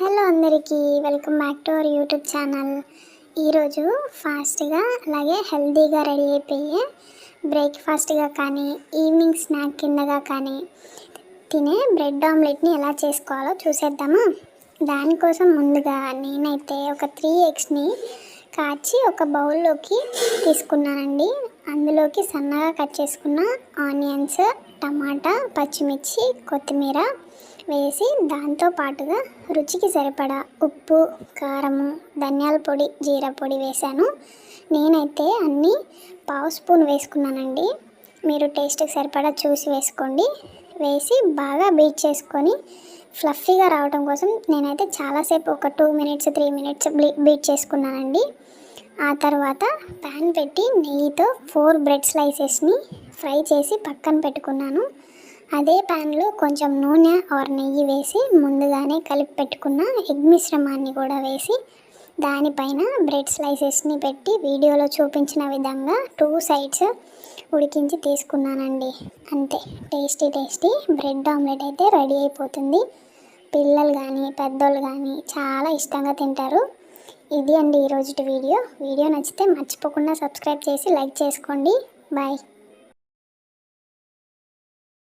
Hello అందరికీ welcome back to our YouTube channel. ఈరోజు ఫాస్ట్గా అలాగే హెల్తీగా రెడీ అయిపోయే బ్రేక్ఫాస్ట్గా కానీ ఈవినింగ్ స్నాక్ కిందగా కానీ తినే బ్రెడ్ ఆమ్లెట్ని ఎలా చేసుకోవాలో చూసేద్దామా? దానికోసం ముందుగా నేనైతే ఒక త్రీ ఎగ్స్ని కాచి ఒక బౌల్లోకి తీసుకున్నానండి. అందులోకి సన్నగా కట్ చేసుకున్న ఆనియన్స్ టమాటా పచ్చిమిర్చి కొత్తిమీర వేసి దాంతో పాటుగా రుచికి సరిపడా ఉప్పు కారము ధనియాల పొడి జీరా పొడి వేశాను. నేనైతే అన్నీ పావు స్పూన్ వేసుకున్నానండి. మీరు టేస్ట్కి సరిపడా చూసి వేసుకోండి. వేసి బాగా బీట్ చేసుకొని ఫ్లఫీగా రావడం కోసం నేనైతే చాలాసేపు ఒక two minutes three minutes beat చేసుకున్నానండి. ఆ తర్వాత ప్యాన్ పెట్టి నెయ్యితో ఫోర్ బ్రెడ్ స్లైసెస్ని ఫ్రై చేసి పక్కన పెట్టుకున్నాను. అదే ప్యాన్లో కొంచెం నూనె ఆర్ నెయ్యి వేసి ముందుగానే కలిపి పెట్టుకున్న ఎగ్ మిశ్రమాన్ని కూడా వేసి దానిపైన బ్రెడ్ స్లైసెస్ని పెట్టి వీడియోలో చూపించిన విధంగా టూ సైడ్స్ ఉడికించి తీసుకున్నానండి. అంతే టేస్టీ టేస్టీ బ్రెడ్ ఆమ్లెట్ అయితే రెడీ అయిపోతుంది. పిల్లలు కానీ పెద్దోళ్ళు కానీ చాలా ఇష్టంగా తింటారు. ఇది అండి ఈరోజు వీడియో. వీడియో నచ్చితే మర్చిపోకుండా సబ్స్క్రైబ్ చేసి లైక్ చేసుకోండి. బాయ్.